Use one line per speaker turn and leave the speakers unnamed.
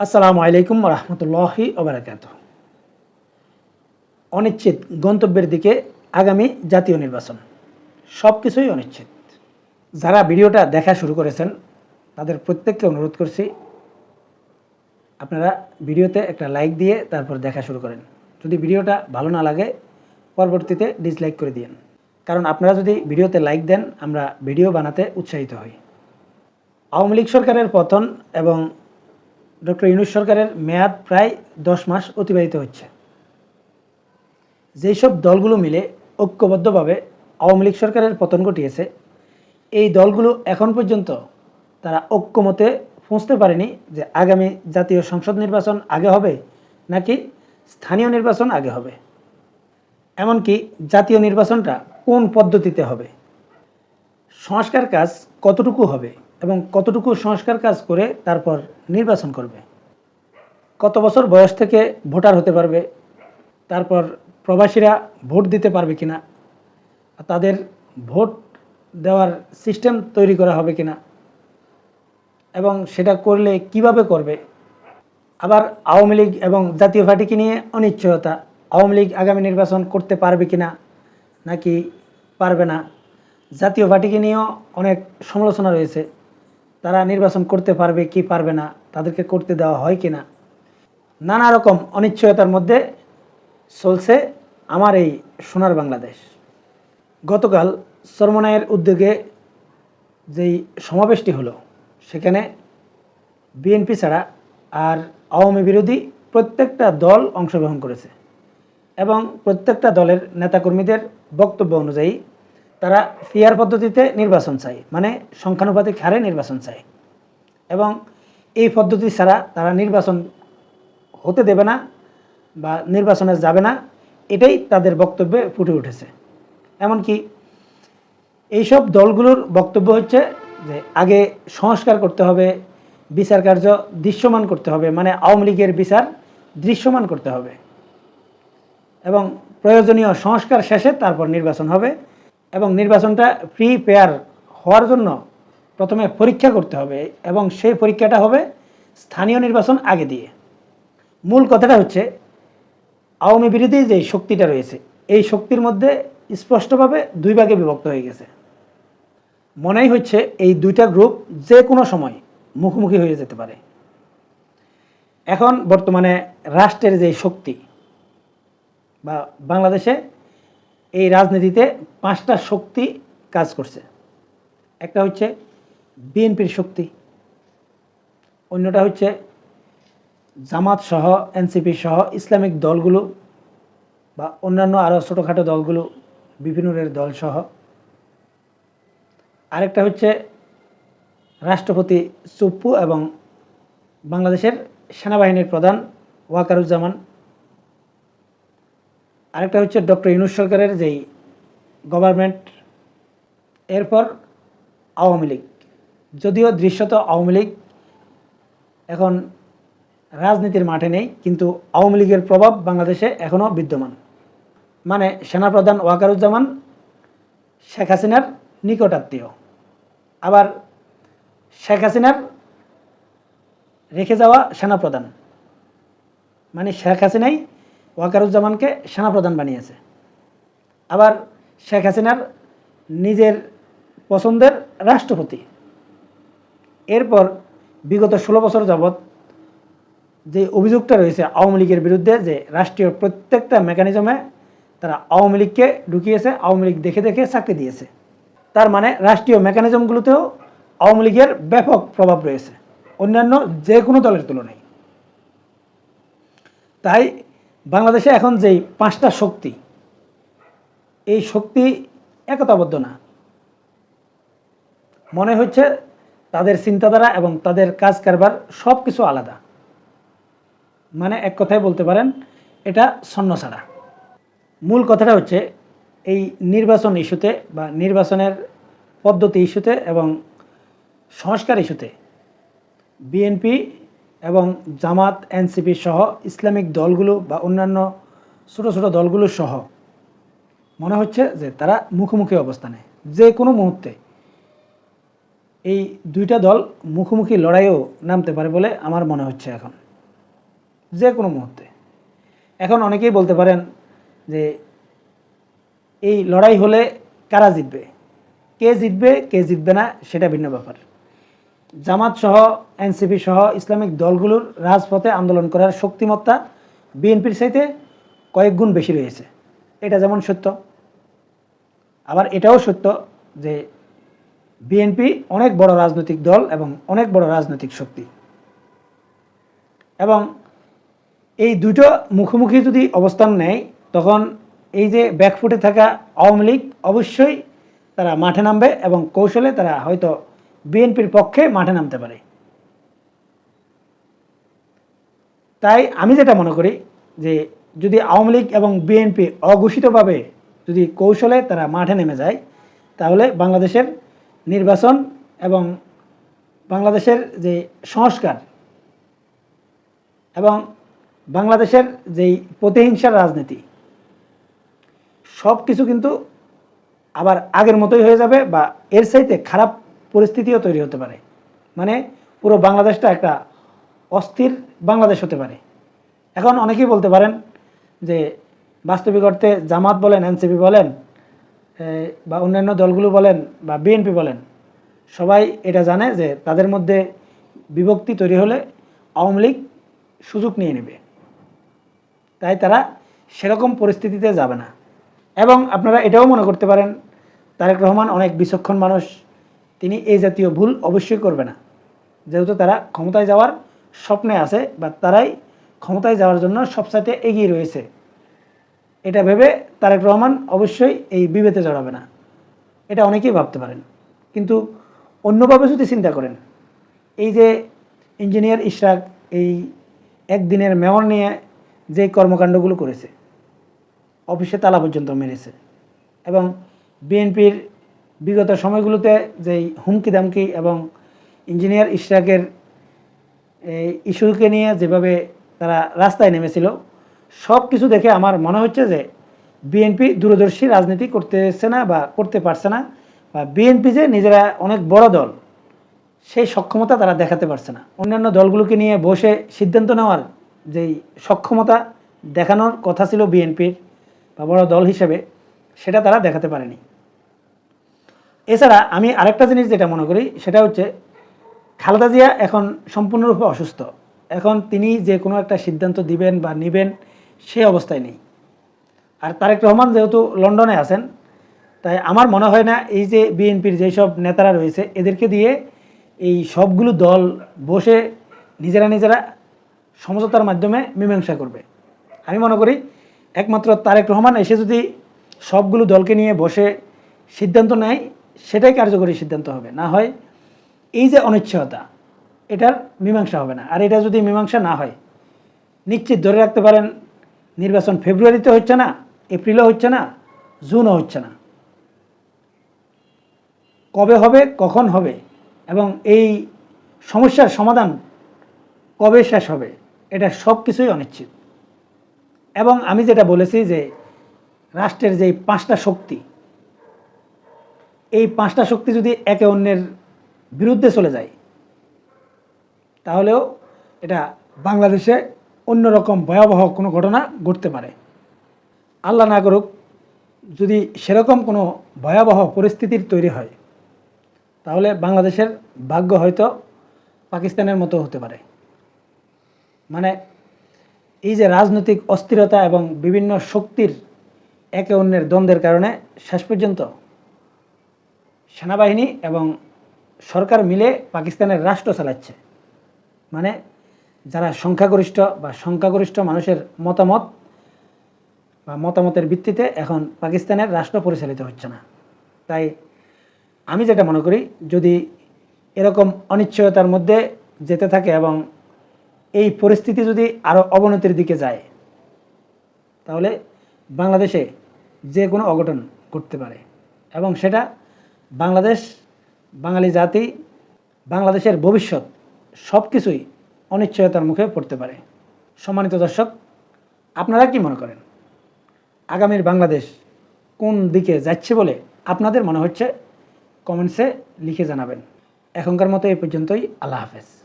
আসসালামু আলাইকুম রহমতুল্লাহি ওবরাকাত অনিশ্চিত গন্তব্যের দিকে আগামী জাতীয় নির্বাচন। সব কিছুই অনিশ্চিত যারা ভিডিওটা দেখা শুরু করেছেন, তাদের প্রত্যেককে অনুরোধ করছি, আপনারা ভিডিওতে একটা লাইক দিয়ে তারপর দেখা শুরু করেন। যদি ভিডিওটা ভালো না লাগে, পরবর্তীতে ডিসলাইক করে দিন কারণ আপনারা যদি ভিডিওতে লাইক দেন, আমরা ভিডিও বানাতে উৎসাহিত হই। আওয়ামী লীগ সরকারের পতন এবং ডক্টর ইউনুস সরকারের মেয়াদ প্রায় দশ মাস অতিবাহিত হচ্ছে। যেই সব দলগুলো মিলে ঐক্যবদ্ধভাবে আওয়ামী লীগ সরকারের পতন ঘটিয়েছে, এই দলগুলো এখন পর্যন্ত তারা ঐক্যমতে পৌঁছতে পারেনি যে আগামী জাতীয় সংসদ নির্বাচন আগে হবে নাকি স্থানীয় নির্বাচন আগে হবে। এমনকি জাতীয় নির্বাচনটা কোন পদ্ধতিতে হবে, সংস্কার কাজ কতটুকু হবে এবং কতটুকু সংস্কার কাজ করে তারপর নির্বাচন করবে। কত বছর বয়স থেকে ভোটার হতে পারবে, তারপর প্রবাসীরা ভোট দিতে পারবে কিনা তাদের ভোট দেওয়ার সিস্টেম তৈরি করা হবে কিনা, এবং সেটা করলে কীভাবে করবে। আবার আওয়ামী লীগ এবং জাতীয় পার্টিকে নিয়ে অনিশ্চয়তা, আওয়ামী লীগ আগামী নির্বাচন করতে পারবে কিনা, নাকি পারবে না, জাতীয় পার্টিকে নিয়েও অনেক সমালোচনা রয়েছে। তারা নির্বাচন করতে পারবে, কি পারবে না, তাদেরকে করতে দেওয়া হয় কি না? নানা রকম অনিশ্চয়তার মধ্যে চলছে আমার এই সোনার বাংলাদেশ। গতকাল সরমনায়ের উদ্যোগে যেই সমাবেশটি হলো, সেখানে বিএনপি ছাড়া আর আওয়ামী বিরোধী প্রত্যেকটা দল অংশগ্রহণ করেছে এবং প্রত্যেকটা দলের নেতাকর্মীদের বক্তব্য অনুযায়ী তারা ফিয়ার পদ্ধতিতে নির্বাচন চায় মানে সংখ্যানুপাতিক হারে নির্বাচন চায়। এবং এই পদ্ধতি ছাড়া তারা নির্বাচন হতে দেবে না বা নির্বাচনে যাবে না, এটাই তাদের বক্তব্যে ফুটে উঠেছে। এমনকি এইসব দলগুলোর বক্তব্য হচ্ছে যে আগে সংস্কার করতে হবে, বিচার কার্য দৃশ্যমান করতে হবে মানে আওয়ামী লীগের বিচার দৃশ্যমান করতে হবে। এবং প্রয়োজনীয় সংস্কার শেষে তারপর নির্বাচন হবে। এবং নির্বাচনটা ফ্রি পেয়ার হওয়ার জন্য প্রথমে পরীক্ষা করতে হবে এবং সেই পরীক্ষাটা হবে স্থানীয় নির্বাচন আগে দিয়ে। মূল কথাটা হচ্ছে, আওয়ামী বিরোধী যে শক্তিটা রয়েছে, এই শক্তির মধ্যে স্পষ্টভাবে দুই ভাগে বিভক্ত হয়ে গেছে। মনেই হচ্ছে এই দুইটা গ্রুপ যে কোনো সময় মুখোমুখি হয়ে যেতে পারে। এখন বর্তমানে রাষ্ট্রের যে শক্তি বা বাংলাদেশে এই রাজনীতিতে পাঁচটা শক্তি কাজ করছে। একটা হচ্ছে বিএনপির শক্তি, অন্যটা হচ্ছে জামাত সহ, এনসিপি সহ, ইসলামিক দলগুলো বা অন্যান্য আরও ছোটোখাটো দলগুলো, বিভিন্ন দল সহ। আরেকটা হচ্ছে রাষ্ট্রপতি চুপ্পু এবং বাংলাদেশের সেনাবাহিনীর প্রধান ওয়াকারুজ্জামান আরেকটা হচ্ছে ডক্টর ইউনুস সরকারের যেই গভর্নমেন্ট এরপর আওয়ামী লীগ। যদিও দৃশ্যত আওয়ামী লীগ এখন রাজনীতির মাঠে নেই, কিন্তু আওয়ামী লীগের প্রভাব বাংলাদেশে এখনও বিদ্যমান। মানে সেনাপ্রধান ওয়াকারুজ্জামান, শেখ হাসিনার নিকটাত্মীয়। আবার শেখ হাসিনার রেখে যাওয়া সেনাপ্রধান। মানে শেখ হাসিনাই ওয়াকারুজ্জামানকে সেনাপ্রধান বানিয়েছে। আবার শেখ হাসিনার নিজের পছন্দের রাষ্ট্রপতি। এরপর বিগত ষোলো বছর যাবৎ যে অভিযোগটা রয়েছে আওয়ামী লীগের বিরুদ্ধে যে রাষ্ট্রীয় প্রত্যেকটা মেকানিজমে তারা আওয়ামী লীগকে ঢুকিয়েছে, আওয়ামী লীগ দেখে দেখে চাকরি দিয়েছে। তার মানে রাষ্ট্রীয় মেকানিজমগুলোতেও আওয়ামী লীগের ব্যাপক প্রভাব রয়েছে। অন্যান্য যে কোনো দলের তুলনায়। তাই বাংলাদেশে এখন যেই পাঁচটা শক্তি, এই শক্তি একতাবদ্ধ না। মনে হচ্ছে তাদের চিন্তাধারা এবং তাদের কাজ কারবার সব কিছু আলাদা। মানে এক কথায় বলতে পারেন, এটা ছাড়া। মূল কথাটা হচ্ছে, এই নির্বাচন ইস্যুতে বা নির্বাচনের পদ্ধতি ইস্যুতে এবং সংস্কার ইস্যুতে বিএনপি এবং জামাত, এনসিপি সহ ইসলামিক দলগুলো বা অন্যান্য ছোট ছোট দলগুলো সহ মনে হচ্ছে যে তারা মুখোমুখি অবস্থানে। যে কোনো মুহূর্তে এই দুইটা দল মুখোমুখি লড়াইও নামতে পারে বলে আমার মনে হচ্ছে এখন। যে কোনো মুহূর্তে। এখন অনেকেই বলতে পারেন যে এই লড়াই হলে কারা জিতবে? কে জিতবে কে জিতবে না, সেটা ভিন্ন ব্যাপার। জামাত সহ এনসিপি সহ ইসলামিক দলগুলোর রাজপথে আন্দোলন করার শক্তিমত্তা বিএনপির চাইতে কয়েক গুণ বেশি রয়েছে। এটা যেমন সত্য, আবার এটাও সত্য যে বিএনপি অনেক বড় রাজনৈতিক দল এবং অনেক বড় রাজনৈতিক শক্তি। এবং এই দুটো মুখোমুখি যদি অবস্থান নেয়, তখন এই যে ব্যাকফুটে থাকা আওয়ামী লীগ অবশ্যই তারা মাঠে নামবে এবং কৌশলে তারা হয়তো বিএনপির পক্ষে মাঠে নামতে পারে। তাই আমি যেটা মনে করি যে যদি আওয়ামী লীগ এবং বিএনপি অঘোষিতভাবে যদি কৌশলে তারা মাঠে নেমে যায়, তাহলে বাংলাদেশের নির্বাচন এবং বাংলাদেশের যে সংস্কার এবং বাংলাদেশের যেই প্রতিহিংসার রাজনীতি সব কিছু কিন্তু আবার আগের মতোই হয়ে যাবে বা এর চাইতে খারাপ পরিস্থিতিও তৈরি হতে পারে। মানে পুরো বাংলাদেশটা একটা অস্থির বাংলাদেশ হতে পারে। এখন অনেকেই বলতে পারেন যে, বাস্তবিক অর্থে জামাত বলেন, এনসিপি বলেন বা অন্যান্য দলগুলো বলেন, বা বিএনপি বলেন, সবাই এটা জানে যে তাদের মধ্যে বিভক্তি তৈরি হলে আওয়ামী লীগ সুযোগ নিয়ে নেবে। তাই তারা সেরকম পরিস্থিতিতে যাবে না। এবং আপনারা এটাও মনে করতে পারেন, তারেক রহমান অনেক বিচক্ষণ মানুষ তিনি এই জাতীয় ভুল অবশ্যই করবে না। যেহেতু তারা ক্ষমতায় যাওয়ার স্বপ্নে আছে বা তারাই ক্ষমতায় যাওয়ার জন্য সবসাইতে এগিয়ে রয়েছে। এটা ভেবে তারেক রহমান অবশ্যই এই বিবেতে জড়াবে না। এটা অনেকেই ভাবতে পারেন। কিন্তু অন্যভাবে যদি চিন্তা করেন, এই যে ইঞ্জিনিয়ার ইশরাক এই একদিনের মেয়র নিয়ে যে কর্মকাণ্ডগুলো করেছে, অফিসে তালা পর্যন্ত মেরেছে এবং বিএনপির বিগত সময়গুলোতে যেই হুমকি দামকি এবং ইঞ্জিনিয়ার ইশরাকের এই ইস্যুকে নিয়ে যেভাবে তারা রাস্তায় নেমেছিল সব কিছু দেখে আমার মনে হচ্ছে যে বিএনপি দূরদর্শী রাজনীতি করতেছে না বা করতে পারছে না, বা বিএনপি যে নিজেরা অনেক বড় দল, সেই সক্ষমতা তারা দেখাতে পারছে না। অন্যান্য দলগুলোকে নিয়ে বসে সিদ্ধান্ত নেওয়ার যেই সক্ষমতা দেখানোর কথা ছিল বিএনপির বা বড় দল হিসেবে, সেটা তারা দেখাতে পারেনি। এছাড়া আমি আরেকটা জিনিস যেটা মনে করি, সেটা হচ্ছে খালেদা জিয়া এখন সম্পূর্ণরূপে অসুস্থ। এখন তিনি যে কোনো একটা সিদ্ধান্ত দিবেন বা নেবেন, সে অবস্থায় নেই। আর তারেক রহমান যেহেতু লন্ডনে আছেন, তাই আমার মনে হয় না এই যে বিএনপির যেসব নেতারা রয়েছে, এদেরকে দিয়ে এই সবগুলো দল বসে নিজেরা নিজেরা সমঝোতার মাধ্যমে মীমাংসা করবে। আমি মনে করি একমাত্র তারেক রহমান এসে যদি সবগুলো দলকে নিয়ে বসে সিদ্ধান্ত নেয় সেটাই কার্যকরী সিদ্ধান্ত হবে। না হয় এই যে অনিশ্চয়তা এটার মীমাংসা হবে না। আর এটা যদি মীমাংসা না হয়, নিশ্চিত ধরে রাখতে পারেন, নির্বাচন ফেব্রুয়ারিতে হচ্ছে না, এপ্রিলও হচ্ছে না, জুনও হচ্ছে না। কবে হবে, কখন হবে, এবং এই সমস্যার সমাধান কবে শেষ হবে, এটা সব কিছুই অনিশ্চিত। এবং আমি যেটা বলেছি যে, রাষ্ট্রের যেই পাঁচটা শক্তি এই পাঁচটা শক্তি যদি একে অন্যের বিরুদ্ধে চলে যায়, তাহলেও এটা বাংলাদেশে অন্যরকম ভয়াবহ কোনো ঘটনা ঘটতে পারে। আল্লাহ না করুক, যদি সেরকম কোনো ভয়াবহ পরিস্থিতির তৈরি হয়, তাহলে বাংলাদেশের ভাগ্য হয়তো পাকিস্তানের মতো হতে পারে। মানে এই যে রাজনৈতিক অস্থিরতা এবং বিভিন্ন শক্তির একে অন্যের দ্বন্দ্বের কারণে শেষ পর্যন্ত সেনাবাহিনী এবং সরকার মিলে পাকিস্তানের রাষ্ট্র চালাচ্ছে। মানে যারা সংখ্যাগরিষ্ঠ বা সংখ্যাগরিষ্ঠ মানুষের মতামত বা মতামতের ভিত্তিতে এখন পাকিস্তানের রাষ্ট্র পরিচালিত হচ্ছে না। তাই আমি যেটা মনে করি, যদি এরকম অনিশ্চয়তার মধ্যে যেতে থাকে এবং এই পরিস্থিতি যদি আরও অবনতির দিকে যায়, তাহলে বাংলাদেশে যে কোনো অঘটন ঘটতে পারে এবং সেটা বাংলাদেশ, বাঙালি জাতি, বাংলাদেশের ভবিষ্যৎ সব কিছুই অনিশ্চয়তার মুখে পড়তে পারে। সম্মানিত দর্শক, আপনারা কি মনে করেন? আগামীর বাংলাদেশ কোন দিকে যাচ্ছে বলে আপনাদের মনে হচ্ছে? কমেন্টসে লিখে জানাবেন। এখনকার মতো এই পর্যন্তই, আল্লাহ হাফেজ।